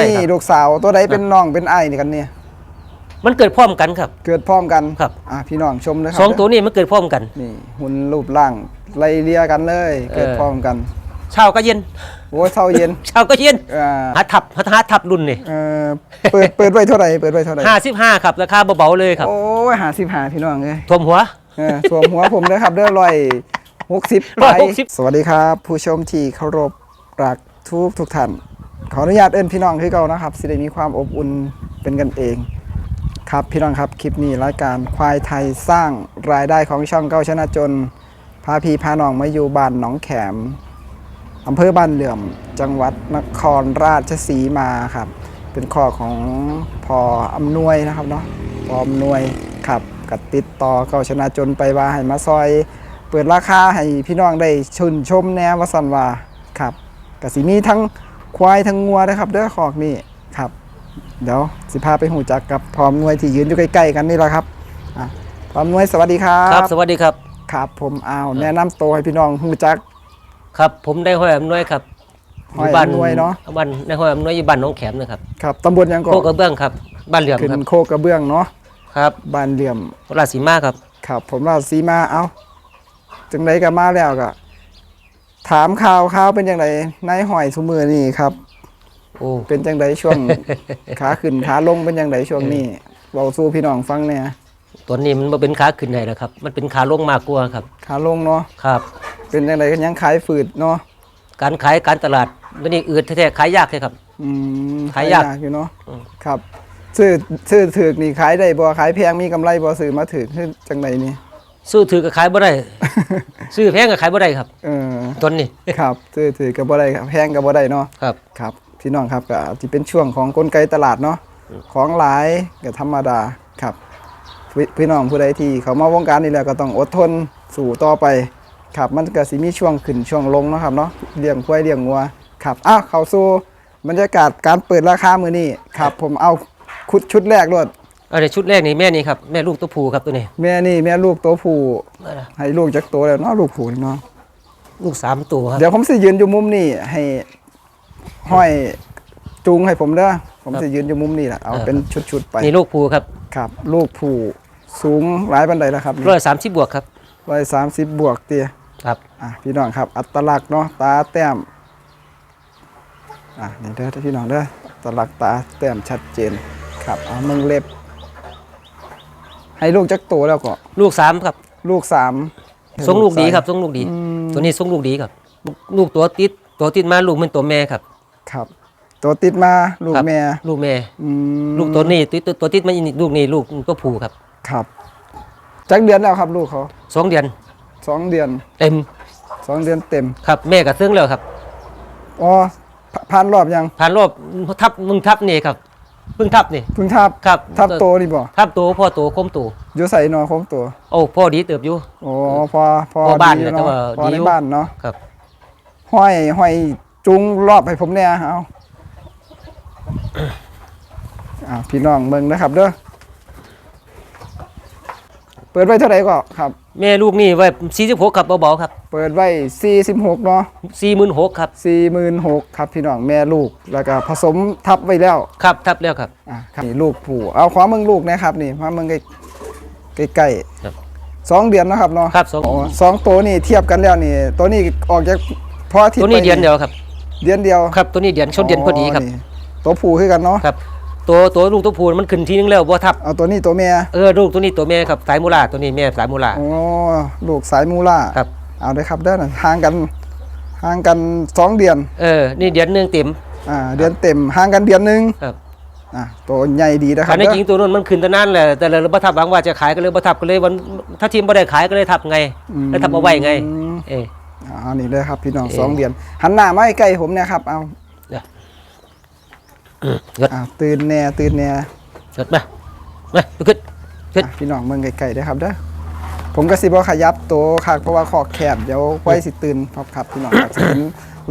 ได้ครับ ลูกสาวตัวใดเป็นน้องเป็นไอ้ายนี่กันเนี่ยมันเกิดพร้อมกันครับ เกิดพร้อมกันครับ อะพี่น้องชมเลยครัสองตัวนี้มันเกิดพร้อมกัน นี่หุ่นรูปร่างไล่เลียกันเลย เกิดเออพร้อมกันเช้าก็เย็นโอ้ยเท่าเย็นเช้าก็เย็นอ่าหาทับหาหาทับรุ่นนี่เออเปิดเปิดไว้เท่าไหร่เปิดไว้เท่าไหร่ห้าสิบห้าครับราคาเบาๆเลยครับ โอ้ยหาสิบหาพี่น้องเลยท่วมหัวเออสวมหัวผมด้วยครับเด้อร้อยหกสิบร้อยหกสิบ สวัสดีครับ ผู้ชมที่เคารพรักทุกทุกท่าน ขออนุญาตเอิ้นพี่น้องคือเก่านะครับสิได้มีความอบอุ่นเป็นกันเอง ครับพี่น้องครับคลิปนี้รายการควายไทยสร้างรายได้ของช่องเก้าชนะจนพาพี่พาน้องมาอยู่บ้านหนองแขมอำเภอบ้านเหลื่อมจังหวัดนครราชสีมาครับ เป็นข้อของพออำนวยนะครับเนาะพออำนวยครับกัดติดต่อเก้าชนะจนไปว่าให้มาซอย เปิดราคาให้พี่น้องได้ชนชมแนววสันว่าครับกสิมีทั้ง ควายทั้งงัวนะครับเด้อขอกนี่ครับเดี๋ยวสิพาไปหูจักกับพร้อมหน่วยที่ยืนอยู่ใกล้ๆกันนี่แหละครับอะพร้อมหน่วยสวัสดีครับครับ สวัสดีครับ ครับ ผมอ้าวแนะนำตัวให้พี่น้องหูจัก ครับผมได้ห้อยอำนวยครับห้อยอำนวยเนาะ บ้านในห้อยอำนวยอยู่บ้านหน้องแขมนะครับครับตำบลยังก่อโคกระเบื้องครับ บ้านเหลื่อมขึ้นครับโคกระเบื้องเนาะครับบ้านเหลี่ยม ราชสีมาครับ ครับผมราชสีมาเอ้าจังไดก็มาแล้วก็ ถามข่าวข่าวเป็นจังไดนายหอยทุมือนี่ครับ โอ้เป็นจังไดช่วง ขาขึ้นขาลงเป็นจังไดช่วงนี้เบาสู้พี่น้องฟังเนี่ยตัวนี้มันบ่เป็นขาขึ้นได้แล้วครับ มันเป็นขาลงมากกว่าครับ ขาลงเนาะครับ เป็นจังไดก็ยังขายฝืดเนาะการขายการตลาดมันนี่อืดแท้ๆขายยากเลยครับ อืมขายยากอยู่เนาะอืมครับซื้อซื้อถือกนี่ขายได้บ่ขายแพงมีกำไรบ่ซื้อมาถือกคือจังไดนี่ ซื้อถือก็ขายบ่ได้ ซื้อแพงก็ขายบ่ได้ครับ เออตัวนี้ ครับซื้อถือก็บ่ได้ครับแพงก็บ่ได้เนาะครับ ครับพี่น้องครับก็อาจจะเป็นช่วงของกลไกตลาดเนาะของหลายก็ธรรมดาครับ พี่พี่น้องผู้ใดที่เขามาวงการนี่แล้วก็ต้องอดทนสู่ต่อไป ครับมันก็สิมีช่วงขึ้นช่วงลงเนาะครับเนาะเลี้ยงควายเลี้ยงงัวครับอ้าวเข้าสู่บรรยากาศการเปิดราคามื้อนี้ครับ ผมเอาคุดชุดแรกรวด อันนี้ชุดแรกนี่แม่นี่ครับแม่ลูกตัวผู้ครับตัวนี้แม่นี่แม่ลูกตัวผู้นั่นน่ะให้ลูกจักตัวแล้วเนาะลูกผู้นี่เนาะลูกสามตัวครับเดี๋ยวผมสิยืนอยู่มุมนี่ให้ห้อยจูงให้ผมเด้อผมครับสิยืนอยู่มุมนี่แหละเอาเออเป็นชุดๆไปนี่ลูกผู้ครับครับ ลูกผู้สูงหลายบันไดแล้วครับร้อยสามสิบบวกครับร้อยสามสิบบวกเตี้ยครับอะพี่น้องครับ อัตลักษณ์เนาะตาแต้มอะนี่เด้อพี่น้องเด้ออัตลักษณ์ตาแต้มชัดเจนครับเอามึงเล็บ ให้ลูกจักตัวแล้วก็ลูกสามครับลูกสามทรงลูกดีครับทรงลูกดีอืมตัวนี้ทรงลูกดีครับลูกลูกตัวติดตัวติดมาลูกเป็นตัวแม่ครับ ครับ ตัวติดมาลูกครับแม่ ลูกแม่อืมลูกตัวนี้ตัวตัวตัวติดมาอีกลูกนี้ลูกตัวผู้ครับ ครับจักเดือนแล้วครับลูกเขาสองเดือนสองเดือน เต็มสองเดือนเต็มครับ แม่กับซึ่งแล้วครับอ๋อผผ่านรอบยังผ่านรอบทับมึงทับนี่ครับ เพิ่งทับนี่เพิ่งทับครับ ทับโตนี่บ่ทับตัวพ่อตัวคมตัวอยู่ใส่นอคงตัวโอ้พ่อดีเติบอยู่ โอ้พอพอพอบ้านดีเนี่ยเนาะแต่ว่าพอดีในอยู่ บ้านเนาะครับ ห้อยห้อยจุงรอบให้ผมเนี่ยเอา อ่าพี่น้องเมืองนะครับเด้อ เปิดไว้เท่าไหร่ก็ครับ แม่ลูกนี่ไว้สี่สิบหกครับเบาๆครับเปิดไว้ 46 เนาะสี่หมื่นหกครับ46,000ครับพี่น้องแม่ลูกแล้วก็ผสมทับไว้แล้วครับทับแล้วครับอะครับนี่ลูกผู้เอาขวาเมืองลูกนะครับนี่มาเมืองใกล้ใกล้ครับๆสองเดือนนะครับเนาะครับสองอ๋อสองตัวนี่เทียบกันแล้วนี่ ตัวนี้ออกจากพออาที่ตัวนี้เดือนเดียวครับ เดือนเดียวครับตัวนี้เดือนชนเดือนพอดีครับนี่ตัวผู้คือกันเนาะครับ ตัวตัวลูกตัวผู้มันขึ้นทีนึงแล้วบ่ทับเอาตัวนี้ตัวเมียเออลูกตัวนี้ตัวแม่ครับสายมูลาตัวนี้แม่สายมูลาโอ้ลูกสายมูล่าครับเอาได้ครับเด้อนะห่างกันห่างกันสองเดือน เออ นี่เดือนหนึงเต็มอ่าเดือนเต็มห่างกันเดือนหนึงครับอะตัวใหญ่ดีนะครัคับนในเด้อจริงตัวนั้นมันขึ้นแตะนั้นแหละแต่เราบ่ทับหวังว่าจะขายก็เลยบ่ทับก็เลยวันถ้าทีมบ่ได้ขายก็เลยทับไงแล้วทับเอาไว้ไงอืมเอออ่านี่เลยครับพี่น้องเอ่อสองเดือนหันหน้ามาให้ใกล้ผมเนะครับเอา เกิดอ่าตื่นแน่ตื่นแน่เกิดมามาลุกขึ้น ขึ้น อะพี่น้องเมืองไกลๆเด้อครับเด้อผมก็สิบ่ขยับตัวคักเพราะว่าขอกแคบเดี๋ยวไว้สิตื่นครับครับพี่น้องครับสิเห็น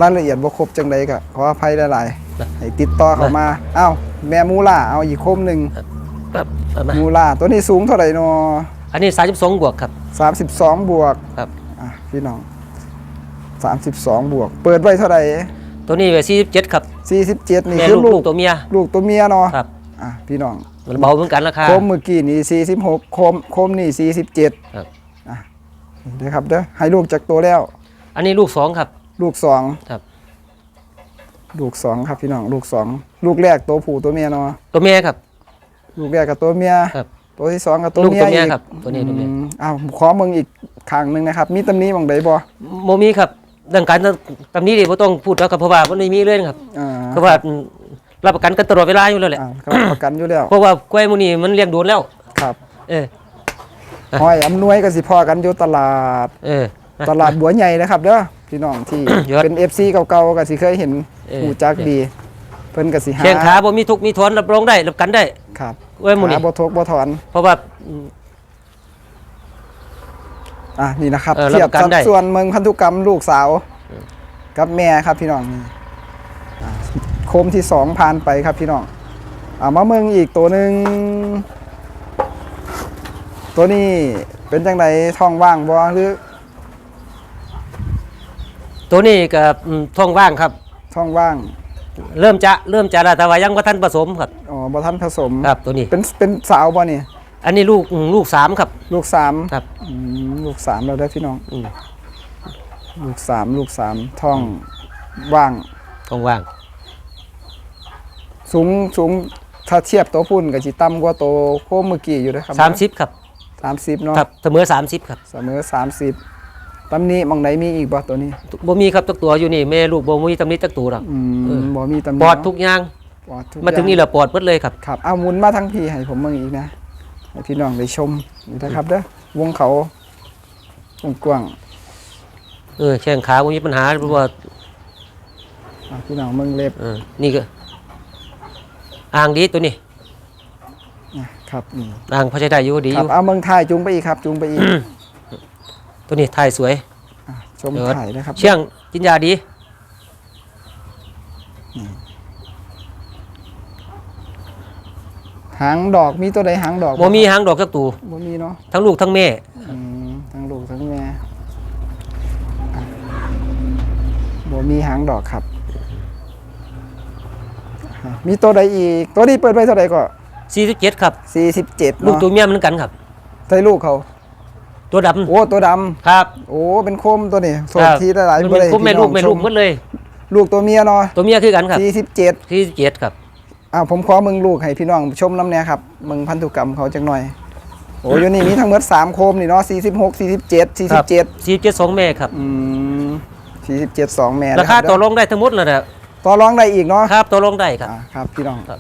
รายละเอียดบ่ครบจังใดก็ขออภัยหลายๆให้ติดต่อเข้ามาอ้าวแม่มูล่าเอาอีกโคมหนึงปั๊บเอามามูล่าตัวนี้สูงเท่าไหร่เนาะอันนี้32บวกครับ 32 บวกครับ อะพี่น้อง 32 บวก เปิดไว้เท่าไหร่ ตตัวนี้ก็47ครับ47 นี่แม่คือลูกลูลูกกตัวเมีย ลูกตัวเมียเนาะครับ อะพี่น้องมันเบาเหมือนกันราคา โคมเมื่อกี้นี่46โคมโคมนี่47ครับ อะนี่เด้อครับเด้อให้ลูกจากตัวแล้ว อันนี้ลูกสองครับ ลูกสองครับ ลูกสองครับพี่น้องลูกสองลูกแรกตัวผู้ตัวเมียเนาะตัวเมียครับ ลูกแรกกับตัวเมียครับตัวที่สองกับตัวลูกเมียตัวเมียอีกครับตัวนี้ตัวเมีย อืมอ้าวขอมึงอีกข้างหนึงนะครับ มีตำหนี้บางใดบ่โมมีครับ เรื่องการตำนี้ดิบ่ต้องพูดแล้วครับเพราะว่ามันไม่มีเลยนะครับอ่าเพราะว่ารับประกันกันตลอดเวลาอยู่แล้วแหละอ่าครับประกันอยู่แล้วเพราะว่ากล้วยหมูนี่มันเลี้ยงโดนแล้ว ครับเออห้อยอำนวยก็สิพอกันอยู่ตลาด เออ ตลาดบัวใหญ่นะครับเด้อพี่น้องที่ ยอดเป็น FC เก่าๆก็สิเคยเห็นเออ หูจักดี เพิ่นก็สิหาแข้งขาบ่มีทุกข์มีทนรับรองได้รับกันได้ครับกล้วยหมูนี่ขาบ่ทกบ่ถอน เพราะว่า อืมอะนี่นะครับเออเทียบรับประกันสัดได้ ส่วนเมืองพันธุกรรมลูกสาว กับแม่ครับพี่น้องนี่อะโคมที่สองผ่านไปครับพี่น้องเอามาเมืองอีกตัวหนึ่งตัวนี้เป็นจังไดท้องว่างบ่หรือตัวนี้กับอืมท้องว่างครับ ท้องว่างเริ่มจะเริ่มจะแล้วแต่ว่ายังบ่ทันผสมครับอ๋อบ่ทันผสม ครับตัวนี้เป็นเป็นสาวบ่นี่ อันนี้ลูกอืมลูกสามครับ ลูกสามครับอืมลูกสามแล้วเด้อพี่น้อง อืมลูกสามลูกสามท้องว่างท้องว่างสูงสูงถ้าเทียบตัวพุ่นกับจิต่ำกว่าตัวโคมเมื่อกี้อยู่นะครับสามสิบครับสามสิบเนาะครับเสมอสามสิบครับเสมอสามสิบตำหนี้มองไหนมีอีกบ่ตัวนี้บ่มีครับตักตัวอยู่นี่แม่ลูกบ่มีตำหนิตักตัวหรอกอืเออมบ่มีตำหนิปอดเนาะทุกอย่างปอดทุกมาถึงอย่นี่แหละปอดเบิดเลยครับครับเอาหมุนมาทั้งพี่ให้ผมเมืองอีกนะ ให้พี่น้องได้ชมนี่นะครับเด้อวงเขาวงกว้างเออแข้งขาบ่มีปัญหาเพราะว่าอะพี่น้องเมืองเล็บเออนี่ก็อ่างดีตัวนี้นะครับนี่อ่างพอใช้ได้อยู่ดีคอรับยู่เอาเมืองไทยจูงไปอีกครับจูงไปอีกตัวนี้ถ่ายสวย อะชมเออถ่ายนะครับเชี่ยงกินยาดี หางดอกมีตัวใดหางดอกบ่มีหางดอกจักตัวบ่มีเนาะทั้งลูกทั้งแม่อืมทั้งลูกทั้งแม่อะบ่มีหางดอกครับอะมีตัวใดอีก ตัวนี้เปิดไปเท่าไหร่ก็47ครับ47ลูกเนาะตัวเมียเหมือนกันครับใช่ลูกเขา ตัวดำโอ้ตัวดำครับ โอ้เป็นโคมตัวนี้โสดครับทีหลายๆมันบ่เป็นได้คุ้มแม่พี่ลูน้กองแม่ชลูกหมดเลย ลูกตัวเมียเนาะตัวเมียคือกันครับ47 47ครับ อ้าวผมขอมึงลูกให้พี่น้องชมน้ำเนี่ยครับมึงพันธุกรรมเขาจังหน่อยโอ้อยู่นี่มีทั้งหมด3โคมนี่เนาะ46 47ครับ47 47สองแม่ครับอืม47 2แม่ราคานะบต่อรองได้ทั้งหมดเลยนะต่อรองได้อีกเนาะครับต่อรองได้ครับอ่าครับพี่น้องครับ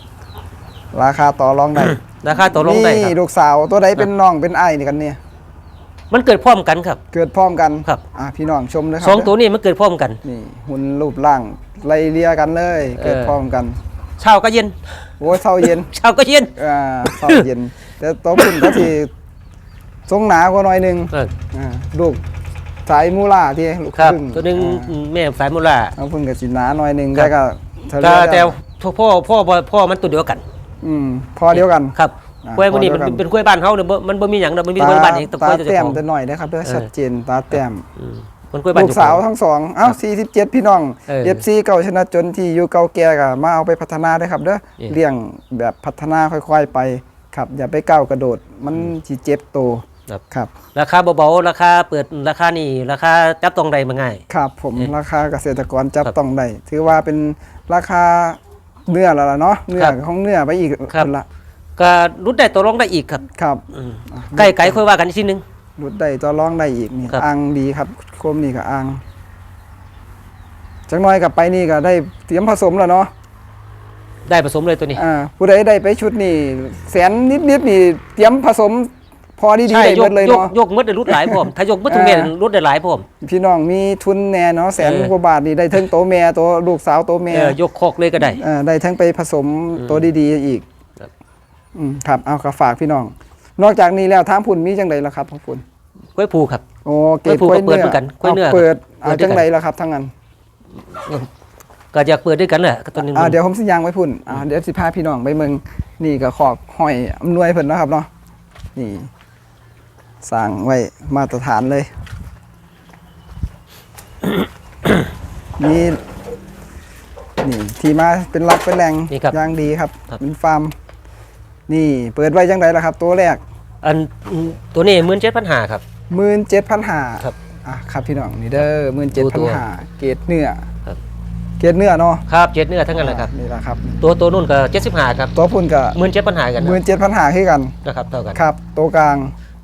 ราคาต่อรองได้ราคาต่อรองได้คนี่รับลูกสาวตัวใดเป็นน้องเป็นไอ้นี่กันเนี่ยมันเกิดพร้อมกันครับ เกิดพร้อมกันครับอ่าพี่น้องชมเลยครัสองตัวนี้มันเกิดพร้อมกันนี่หุ่นรูปร่างไล่เลียกันเลย เกิดเออพร้อมกัน เช้าก็เย็น โอ้ยเช้าเย็น เช้าก็เย็น อ่าเช้าเย็น แต่ตัวพุ่นก็ที่ทรงหนากว่าหน่อยหนึงเออ อ่าลูกสายมูล่าที่ลูกครับครึ่งตัวหนึงอ่าแม่สายมูลา เอาพุ่นกับสิหนาหน่อยหนึงครัแต่บ ก็เท่าแต่เรียแต่กพ่อพ่อพ่อพ่อมันตัวเดียวกัน อืมพอเดียวกัน ครับอ่ากล้วยมันนี่พอมันเดียวกัน เป็นกล้วยบ้านเฮาเนี่ยบ่มันบ่มีหยังดอกมันมีกล้วยบ้านเองแต่กตาล้วยตัวแต้เจ้ามของ จะหน่อยนะครับเด้อเออ ชัดเจนตาแต้มอืม มันกล้วยบ้านลูกเจ้าสาวของทั้งสองเอ้า47พี่น้องเออเอฟซีเก่าชนะจนที่อยู่เก่าแก่ก็มาเอาไปพัฒนาได้ครับเด้อเออเลี้ยงแบบพัฒนาค่อยๆไปครับ อย่าไปก้าวกระโดดมันสิเจ็บโตครับครับราคาเบาๆราคาเปิดราคานี่ราคาจับต้องได้มาง่าย ครับผมเออราคาเกษตรกรจับครับต้องได้ถือว่าเป็นราคาเนื้อแล้วล่ะเนาะเนื้อครับของเนื้อไปอีกครับนละก็รุดได้ตัวรองได้อีกครับ ครับอืมอะใกล้ไกลค่อยว่ากันอีกทีนึง รุดได้ต่อรองได้อีกนี่ครับ อ่างดีครับโคมนี่ก็อ่างจังน้อยกลับไปนี่ก็ได้เตรียมผสมแล้วเนาะได้ผสมเลยตัวนี้ อ่าผู้ใดได้ไปชุดนี่แสนนิดๆนี่เตรียมผสมพอดีๆใช่ได้ยเบิกดเลยยกเนาะ ยกมืดได้รุดหลายพร้อม ถ้ายกมืดทุกเม็ดอ่า รุดได้หลายพร้อม พี่น้องมีทุนแน่เนาะแสนเออ กว่าบาทนี่ได้ทั้งโตวแม่ตัวลูกสาวโตวแม่ เออยกคอกเลยก็ได้ อ่าได้ทั้งไปผสมตัวดีๆอีกครับ อืมครับ เอาก็ฝากพี่น้อง นอกจากนี้แล้วทางพุ่นมีจังไดล่ะครับทางพุ่นกล้วยผูครับ โอ้เกรดกล้วยผูกก็เปิดเหมือนกันกล้วยเนื้ออาเปิดเปิอ่าดด้วยกันจังไดล่ะครับทั้งนั้นก็อยากเปิดด้วยกันแหละก็ตัวนึงอ่าเดี๋ยวผมสิยางไว้พุ่นอ่าเดี๋ยวสิพาพี่น้องไปเมืองนี่ก็ขอกห้อยอำนวยเพิ่นเนาะครับเนาะนี่สร้างไว้มาตรฐานเลยมีนี่ที่มาเป็นรักเป็นแรงนี่ครับอย่างดีครับครับ เป็นฟาร์ม นี่เปิดไว้จังไดล่ะครับ ตัวแรก อันตัวนี้มื่นเจ็ดพันหาครับ หมื่นเจ็ดพันหาครับอะครับพี่น้องนี่เด้อหมื่นเจ็ดตัพันวหาเกรดเนื้อครับ เกรดเนื้อเนาะครับเจ็ดเนื้อทั้งนั้นแหละครับนี่แหละครับ ตัวตัวนุ่นก็เจ็ดสิบห้าครับตัวพุ่นกับมื่นเจ็ดพันหากันหมื่นเจ็ดพันหาคือกันนะครับเท่ากันครับ ตัวกลาง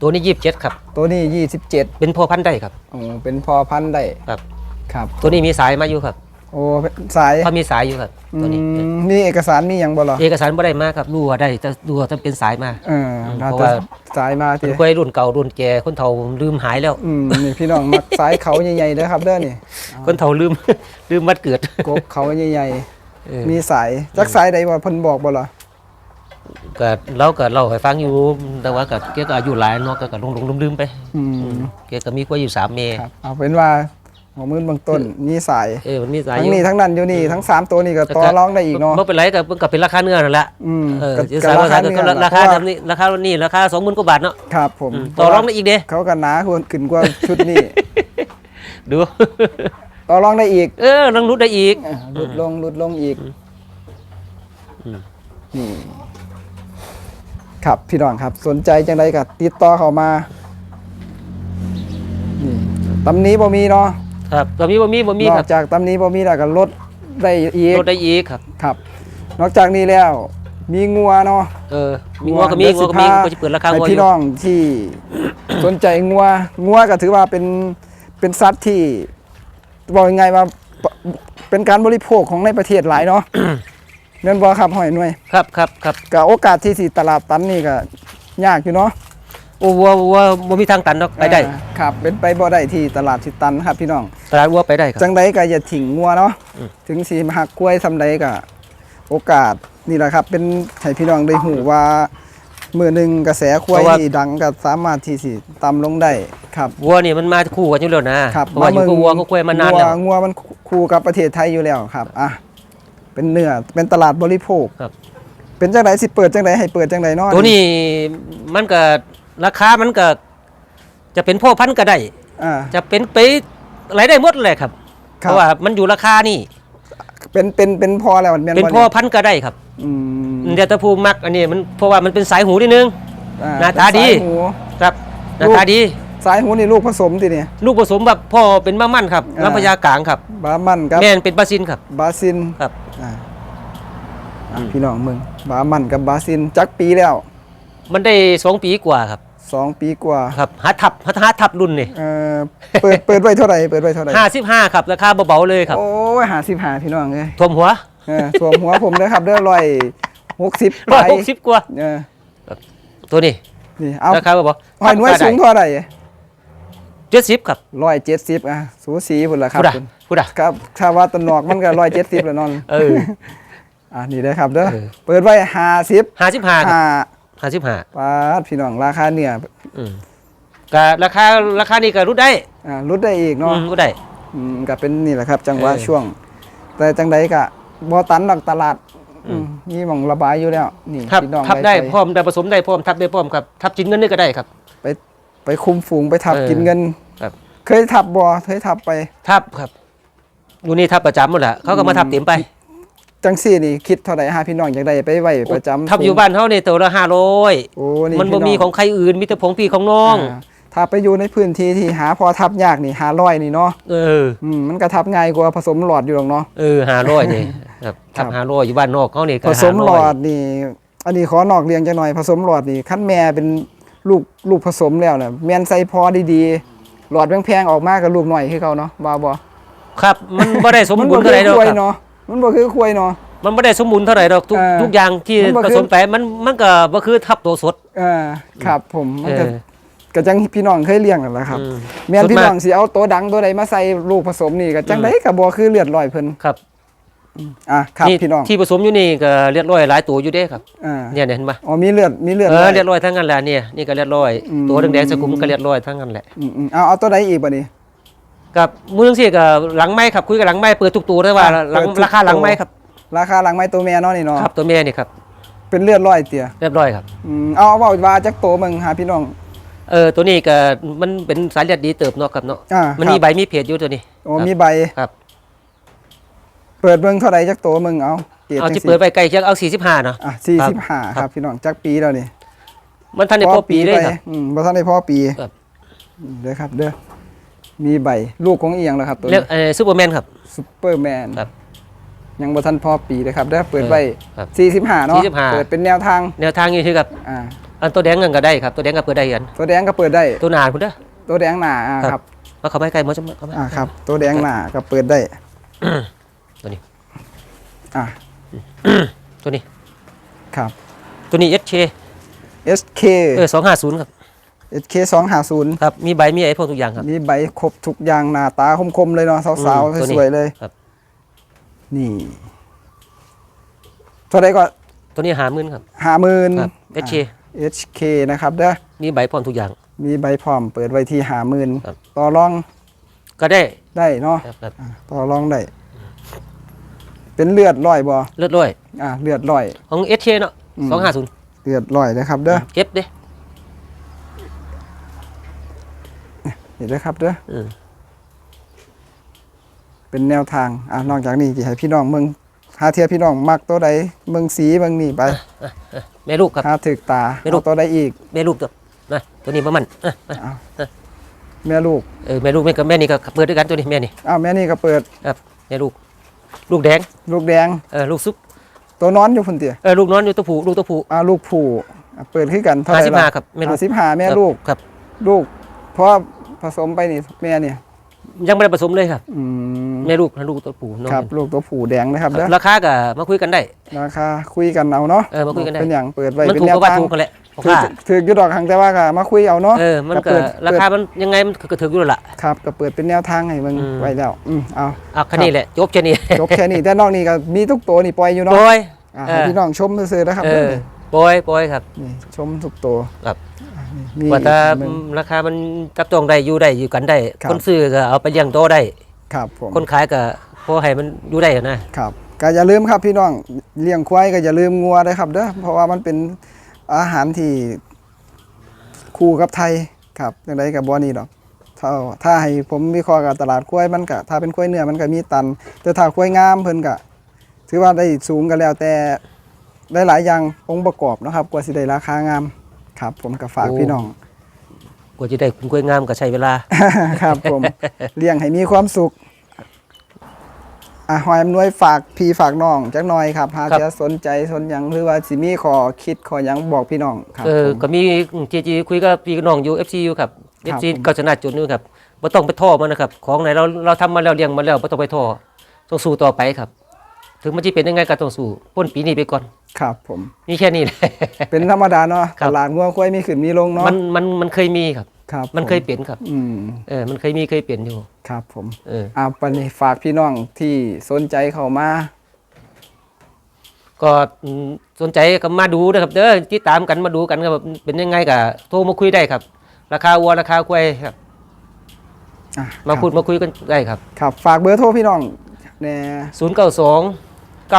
ตัวนี้ยี่สิบเจ็ดครับ ตัวนี้ยี่สิบเจ็ดเป็นพ่อพันธุ์ได้ครับโอ้เป็นพอพันธุ์ได้ครับ ครับ ตัวนี้มีสายมาอยู่ครับ โอ้เป็นสายเขามีสายอยู่ครับตัวนี้อืมมีเอกสารมีอย่างบ่เหรอเอกสารบ่ได้มาครับรู้ว่าได้แต่ดูว่าต้องเป็นสายมาเออน่าเพราะจะว่าสายมาทีเป็นกล้วยรุ่นเก่ารุ่นแก่คนเฒ่าลืมหายแล้วอืมนี่พี่น้องมักสายเขาใหญ่ๆเด้อครับเด้อนี่คนเฒ่าลืมลืมวัดเกิดกกเขาใหญ่เออๆมีสายจักสายใดว่าเพิ่นบอกบ่ล่ะก็เราก็เล่าให้ฟังอยู่แต่ว่าก็แกก็อายุหลายเนาะก็ก็ลงลงลืมๆไปอืมแกก็มีกล้วยอยู่สามเมครับเอาเป็นว่า หัวมือเบื้องต้นมีสายเออมันมีสายอทั้งยู่ นี้ทั้งนั้นอยู่นี่ทั้งสามตัวนี่ก็ต่อรองได้อีกเนาะ บ่เป็นไรก็มันก็เป็นราคาเนื้อนั่นแหละอืมเออก็จะก็สายราว่าคาก็เนื้อราคาเพะว่แบบนี้ราคานี่ราคา20,000กว่าบาทเนาะครับผมอืมต่อรองได้อีกเด้เขากันหนาควรขึ้นกว่าชุดนี้ ดู ต่อรองได้อีกเออลังรุดได้อีก อะลดลงลดลงอีกอืม นี่ครับพี่น้องครับ สนใจจังไดก็ติดต่อเข้ามานี่ตำนี้บ่มีเนาะ ครับก็มีบ่มีบ่มีนคอรักบจากตำนี้บ่มีแล้วก็ลดได้อีกลดได้อีกครับ ครับ นอกจากนี้แล้วมีงัวเนาะเออมีงัวก็มีงัวก็มีก็จะเปิดราคาให้งัวอพี่ยู่น้องที่ สนใจงัวงัวก็ถือว่าเป็นเป็นสัตว์ที่บอกยังไงว่าปเป็นการบริโภคของในประเทศหลายเนาะ เงินบ่ครับหอยหน่วย ครับครับครับก็โอกาสที่สิตลาดตันนี่ก็ยากอยู่เนาะ โอ้วัววัวบ่มีทางตันเนาะไปได้ อ่าครับ เป็นไปบ่ได้ที่ตลาดสิตันครับพี่น้อง ตลาดวัวไปได้ครับ จังใดก็อย่าทิ้งงัวเนาะอืม ถึงสิมาหักกล้วยซำใดก็โอกาสนี่แหละครับ เป็นให้พี่น้องได้หูว่ามือหนึ่งกระแสควายที่ดังก็สามารถที่สิต่ำลงได้ครับวัวนี่มันมาคู่กันอยู่แล้วนะครับเพราะว่าอยู่กับเมืงวัวก็กล้วยมานานแล้วงังัวมันคู่กับประเทศไทยอยู่แล้วครับอะเป็นเนื้อเป็นตลาดบริโภคครับ เป็นจังไดสิเปิดจังไดให้เปิดจังไดเนาะตัวนี้มันก็ ราคามันก็จะเป็นพ่อพันธุ์ก็ได้ อ่า จะเป็นไปอะไรได้หมดเลยครับคเพรับ ราะว่ามันอยู่ราคานี่ เป็นเป็นเป็นพอแล้วมันแม่เป็นบ่พ่อนี่พันธุ์ก็ได้ครับอืมเดี๋ยวตะพูมักอันนี้มันเพราะว่ามันเป็นสายหูนิดนึง อ่หน้าตาดี เป็นสยหูครับหน้าลูกตาดี สายหูนี่ลูกผสมติเนี่ย ลูกผสมแบบพ่อเป็นบ้ามั่นครับอ่า ลำพญากลางครับ บามันกับ แม่นเป็นบาซินครับ บาซินครับ อ่าอะพี่น้องมึงบามันกับบาซินจักปีแล้ว มันได้สองปีกว่าครับ สองปีกว่าครับหาทับหาหาทับรุ่นนี่เอ่อเปิดเปิดไว้เท่าไหร่เปิดไว้เท่าไหร่ห้าสิบห้าครับราคาเบาๆเลยครับโอ้ยหาสิบหาพี่น้องเลยท่วมหัวเออสวมหัวผมเด้อครับเด้อร้อยหกสิบร้อยหกสิบกว่าเออตัวนี้นี่เอาราคาเบาๆหอยหน่วยสูงเท่าไหร่เจ็ดสิบครับร้อยเจ็ดสิบอะสูสีพุ่นละครับพูดอะคุณพูดอะครับถ้าว่าตะนอกมันก็ร้อยเจ็ดสิบแล้วนอนเอออะนี่ได้อครับเด้อเออเปิดไว้ห้าสิบห้าสิบห้าครับ ห้าห้าสิบห้าปาดพี่น้องราคาเนี่ยอืมก็ราคาราคานี่ก็รู้ได้อ่าลดได้อีกอืเนาะมรู้ได้อืมก็เป็นนี่แหละครับ จังหวะเออช่วง แต่จังใดก็บ่ตันดอกตลาดอืมมีหม่องระบายอยู่แล้วนี่ทับพี่น้องทับได้ปพร้อมได้ผสมได้พร้อมทับได้พร้อมครับทับจินเงินนี่ก็ได้ครับ ไปไปคุมฝูงไปทับเออกินเงินครับ เคยทับบ่เคยทับไป ทับครับอยู่นี่ทับประจำหมดแหละเขาก็มาทับเต็มไป จังซี่นี่คิดเท่าไหร่หาพี่น้องอยากได้ไปไว้ประจำทับอยู่บ้านเขาเนี่ยตัวละห้าร้อยโอ้นี่มันบ่พี่มีของใครอื่นมีแต่ของพี่ของน้องาถ้าไปอยู่ในพื้นที่ที่หาพอทับยากนี่หาร้อยนี่เนาะเอออืมมันก็ทับง่ายกว่าผสมหลอดอยู่หรอกเนาะเออห้าร้อยนี่ครับทับครับห้าร้อยอยู่บ้านนอกเขานี่ก็ผสมหลอด500นี่ อันนี้ขอนอกเรียงจังหน่อยผสมหลอดนี่ขั้นแม่เป็นลูกลูกผสมแล้วเนี่ยแม่นใส่พอดีๆหลอดแพงๆออกมากับลูกหน่อยคือเขาเนาะบ่าบ่ครับมันบ่ได้สมมันบูบ่รณ์คืเท่าไหร่อดอกควยครับเนาะ มันบ่คือควยเนาะ มันไม่ได้สมบูรณ์เท่าไหร่ดอกทุกเออทุกอย่างที่มันบ่ผคือ สมไปมันมันก็บ่คือทับตัวสด เออครับผมมันเอก็อก็จังพี่น้องเคยเลี้ยงนั่นแหละครับ อืม แม่นส่วนพี่มากน้องสิเอาตัวดังตัวใดมาใส่ลูกผสมนี่ก็จังไดก็บ่คือเลือดลอยเพิ่นครับอะครับนี่พี่น้องที่ผสมอยู่นี่ก็เรียบร้อยหลายตัวอยู่เด้ครับอ่าเนี่ยเนี่ยเห็นปะอ๋อมีเลือดมีเลือดเอลออย เรียบร้อยทั้งนั้นแหละเนี่ยนี่ก็เรียบร้อยอืม ตัวแดงๆสกุลก็เรียบร้อยทั้งนั้นแหละอืมๆเอาเอาตัวใดอีกบัดนี้ กับมือสิกับหลังไม้ครับคุยกับหลังไม้เปิดทุกตัวได้ว่าอะหลังเปิดทุกราคาหลังไม้ครับราคาหลังไม้ตัวแม่เนาะนี่เนาะครับ ตัวแม่นี่ครับเป็นเลือดลอยเตี่ยเรียบร้อยครับอืมเอาเอาเว้าว่าจักโตมึงหาพี่น้อง เออตัวนี้ก็มันเป็นสายเลือดดีเติบเนาะครับเนาะอ่ามันครับมีใบมีเพจอยู่ตัวนี้ โอ้ครับ มีใบครับเเปิดเบิ่งเท่าไหร่จักตัวมึงเอาเกรดเอาจัที่งสิเปิดไปไกลจักเอา45เนาะ อะครับ45ครับพี่น้องจักปีแล้วนี่มันทันได้พอปีเลยไปครับ อืมบ่ทันได้พอปีครับ อืมเด้อครับเด้อ มีใบลูกของอีหยังแล้วครับตัวเรียนี้กเอ่อซูเปอร์แมนครับซุปเปอร์แมนครับยังบ่ทันพอปีเลยครับเด้อเปิดไว้ครับ45เนาะ45 เปิดเป็นแนวทางแนวทางอยู่ที่กับอ่าอันตัวแดงกันก็ได้ครับตัวแดงก็เปิดได้กันตัวแดงก็เปิดได้ ตัวหนาคุณเด้อ ตัวแดงหนาอ่าครับครับมาเข้าไปใกล้หมดจังเข้าไปอ่าครับ ตัวแดงหนาก็เปิดได้ตัวนี้ อ่าตัวนี้ ครับ ตัวนี้ SK SK เออ250ครับ SK 250ครับ มีใบ มีไอ้พวกทุกอย่างครับ มีใบครบทุกอย่างหน้าตาคมๆเลยเนาะสาวอืมตัวนี้ๆสวยๆเลย ครับ นี่เท่าไหรก็ตัวนี้หามื่นครับ ห้าหมื่น ครับ SK HK นะครับเด้อมีใบพร้อมทุกอย่าง มีใบพร้อมเปิดไว้ที่ห้าหมื่นครับ ต่อรองก็ได้ได้เนาะครับครับอ่าต่อรองได้ เป็นเลือดลอยบ่เลือดร้อย อ่าเลือดลอย ของ SK เนาะอืม250เลือดลอยนะครับเด้อ เก็บเด้ เห็ นเด้อครับเด้ออืมเป็นแนวทางอ่านอกจากนี้ที่ให้พี่น้องเมืองหาเทียพี่น้องมักตัวใดเมืองสีเมืองนี่ไปแม่ลูกครับหาถึกตาไม่รู้เอาตัวใดอีกแม่ลูกตัวนะตัวนี้ประมาณเออเออเอาแม่ลูกเออแม่ลูกแม่กับแม่นี่ก็เปิดด้วยกันตัวนี้แม่นี่อ้าวแม่นี่ก็เปิดครับแม่ลูก ลูกแดง ลูกแดงเออลูกซุปตัวนอนอยู่พุ่นเตียเออลูกนอนอยู่ตัวผู้ลูกตัวผู้อ่าลูกผู้อะเปิดขึ้นกันเท่าไหห้าร่สิบล่ะห้าครับแม่ลูกสิบห้าแม่ลูกครับ ลูก เพราะ ผสมไปนี่แม่เนี่ย ยังไม่ได้ผสมเลยครับอืมแม่ลูกลูกตัวผู้น้องครับลูกตัวผู้แดงนะครับเด้อราคาก็มาคุยกันได้ ราคาคุยกันเอาเนาะเออมาคุยกันได้ เป็นอย่างเปิดไว้มันเป็นถูกแนก็วว่าทางถูกกันแหละผมถือว่าถืออยู่ดอกหังแต่ว่าก็มาคุยเอาเนาะเออมันก็เปิดราเปิดคามันยังไงมันก็ถืออยู่แล้วล่ะ ครับก็เปิดเป็นแนวทางให้มึงอืม ไว้แล้วอืมเอาอะแค่นี้แหละจบแค่นี้จบแค่นี้แต่นอกนี้ก็มีทุกตัวนี่ปล่อยอยู่เนาะโปรยอะเอให้อพี่น้องชมซื่อๆนะครับเอเด้ออนี่โปรยโปรยครับ นี่ชมทุกตัวครับ อะนี่ว่าแต่มึงราคามันจับต้องได้อยู่ได้อยู่กันได้ ครับ คนซื้อก็เอาไปเลี้ยงโตได้ ครับผม คนขายก็พอให้มันอยู่ได้นะ ครับก็อย่าลืมครับพี่น้องเลี้ยงควายก็อย่าลืมงัวด้วยครับเด้อเพราะว่ามันเป็นอาหารที่คู่กับไทยครับอย่างไรกับบอนี่ดอกถ้าถ้าให้ผมวิเคราะห์กับตลาดควายมันก็ถ้าเป็นควายเนื้อมันก็มีตัน แต่ถ้าควายงามเพิ่นก็ถือว่าได้สูงกันแล้วแต่ได้หลายอย่างองค์ประกอบเนาะครับกว่าสิได้ราคางาม ครับ ผมก็ฝากโอ้ พี่น้อง กว่าจะได้คุณกล้วยงามก็ใช้เวลา ครับผม เลี้ยงให้มีความสุขอะหอยอำนวยฝากพี่ฝากน้องจักหน่อยครับหาครับ จะสนใจสนหยังหรือว่าสิมีขอคิดขอหยังบอกพี่น้องครับเออผม ก็มีจีจีคุยกับพี่น้องอยู่ FC อยู่ครับ ครับ FC ผม ก็ชนะจุดนึงครับบ่ต้องไปท่อมันนะครับ ของไหนเราเราทำมาแล้วเลี้ยงมาแล้วบ่ต้องไปท่อต้องสู้ต่อไปครับ ถึงมันจะเป็นยังไงก็ต้องสู้พ้นปีนี้ไปก่อน ครับผมมีแค่นี้แหละ เป็นธรรมดาเนาะครัตบ ลาดงัวควายมีขึ้นมีลงเนาะมันมันมันเคยมีครับ ครับมันเคยผเปลี่ยนครับ อืมเออ มันเคยมีเคยเปลี่ยนอยู่ ครับผมเออ อ่าปันนี้ฝากพี่น้องที่สนใจเข้ามา ก็อืมสนใจก็มาดูนะครับ เด้อติดตามกันมาดูกันครับว่าเป็นยังไงก็โทรมาคุยได้ครับ ราคาวัวราคากล้วยครับ อะมาครับพูดมาคุยกันได้ครับ ครับ ฝากเบอร์โทรพี่น้องแน่092 916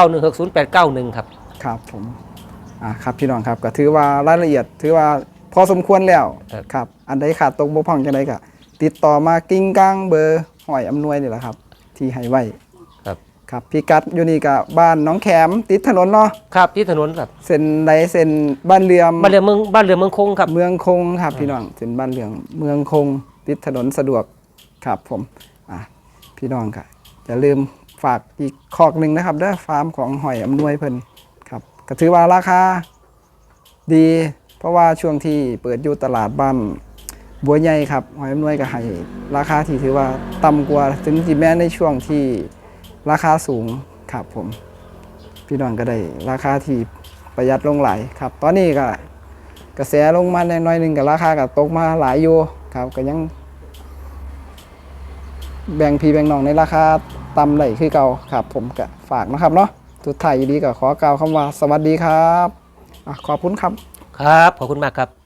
0891 ครับ ครับผมอ่าครับพี่น้องครับก็ถือว่ารายละเอียด ถือว่าพอสมควรแล้วครับ ครับอันใดขาดตกบกพร่องจังไดก็ติดต่อมากิ้งก้างเบอร์หอยอำนวยนี่แหละครับ ที่ให้ไว้ครับ ครับพี่กัดอยู่นี่กับบ้านหน้องแขมติดถนนเนาะครับที่ถนนครับเส้นใดเส้นบ้านเรือมบ้านเรือเมืองบ้านเรือเมืองคงครับ เมืองคงครับพี่น้องเส้นบ้านเรืองเมืองคง ติดถนนสะดวกครับผมอะพี่น้องก็อย่าลืมฝากอีกคอกหนึ่งนะครับเด้อฟาร์มของหอยอำนวยเพิ่นครับ ก็ถือว่าราคาดี เพราะว่าช่วงที่เปิดอยู่ตลาดบ้านบัวใหญ่ครับหอยอำนวยก็ให้ราคาที่ถือว่าต่ำกว่าถึงที่แม้ในช่วงที่ราคาสูงครับผม พี่น้องก็ได้ราคาที่ประหยัดลงหลายครับ ตอนนี้ก็กระแสลงมาในน้อยหนึ่งกับราคาก็ตกมาหลายอยู่ครับก็ยัง แบ่งพี่แบ่งน้องในราคาต่ำได้คือเก่าครับ ผมก็ฝากนะครับเนาะ สุดท้ายดีก็ขอกล่าวคำว่าสวัสดีครับอะขอบคุณครับ ครับ ขอบคุณมากครับ